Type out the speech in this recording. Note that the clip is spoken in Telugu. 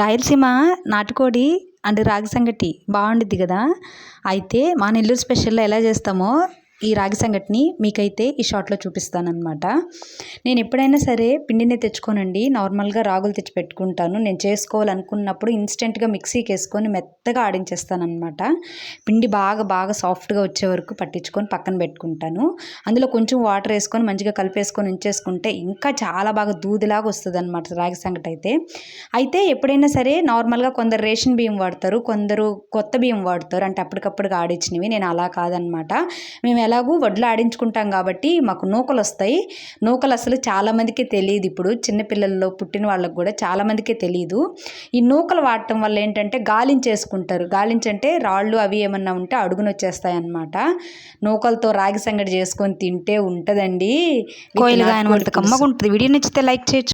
రాయలసీమ నాటుకోడి అండ్ రాగి సంగటి బాగుండిద్ది కదా. అయితే మా నెల్లూరు స్పెషల్లో ఎలా చేస్తామో ఈ రాగి సంగటిని మీకైతే ఈ షార్ట్లో చూపిస్తానమాట నేను ఎప్పుడైనా సరే పిండిని తెచ్చుకోనండి. నార్మల్గా రాగులు తెచ్చి పెట్టుకుంటాను. నేను చేసుకోవాలనుకున్నప్పుడు ఇన్స్టెంట్గా మిక్సీకి వేసుకొని మెత్తగా ఆడించేస్తానమాట పిండి బాగా బాగా సాఫ్ట్గా వచ్చే వరకు పట్టించుకొని పక్కన పెట్టుకుంటాను. అందులో కొంచెం వాటర్ వేసుకొని మంచిగా కలిపేసుకొని ఉంచేసుకుంటే ఇంకా చాలా బాగా దూదిలాగా వస్తుంది అనమాట రాగి సంగటి అయితే. అయితే ఎప్పుడైనా సరే నార్మల్గా కొందరు రేషన్ బియ్యం వాడతారు కొందరు కొత్త బియ్యం వాడతారు. అంటే అప్పటికప్పుడు ఆడించినవి. నేను అలా కాదనమాట మేము ఎలాగూ వడ్లు ఆడించుకుంటాం కాబట్టి మాకు నూకలు వస్తాయి నూకలు అసలు చాలామందికి తెలియదు ఇప్పుడు. చిన్నపిల్లల్లో పుట్టిన వాళ్ళకి కూడా చాలామందికే తెలియదు ఈ నూకలు వాడటం వల్ల ఏంటంటే గాలించేసుకుంటారు గాలించంటే రాళ్ళు అవి ఏమన్నా ఉంటే అడుగున వచ్చేస్తాయి అన్నమాట నూకలతో రాగి సంగటి చేసుకొని తింటే ఉంటుందండి. కోయిలుగా ఆయన కమ్మగా ఉంటుంది వీడియో నచ్చితే లైక్ చేయొచ్చు.